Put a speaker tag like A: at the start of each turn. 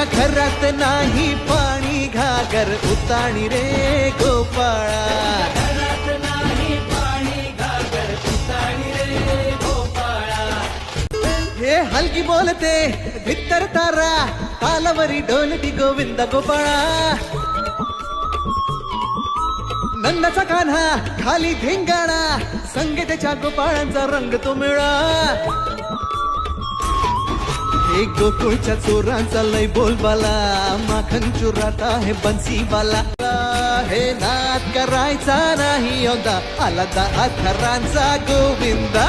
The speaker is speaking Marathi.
A: गोपाळा
B: तुझ्या घरात नाही पाणी घागर उताणी रे गोपाळा. हे हलकी बोलते भित्तर तारा तालावरी ढोलकी गोविंद गोपाळा. नंदाचा कान्हा खाली धिंगाणा संगीताच्या गोपाळांचा रंग तो मिळा. हे गोकुळच्या चोरांचा लय बोलबाला. माखन चुरात आहे बन्सीवाला हे नाद करायचा नाही यंदा. आला दा थरांचा
A: गोविंदा.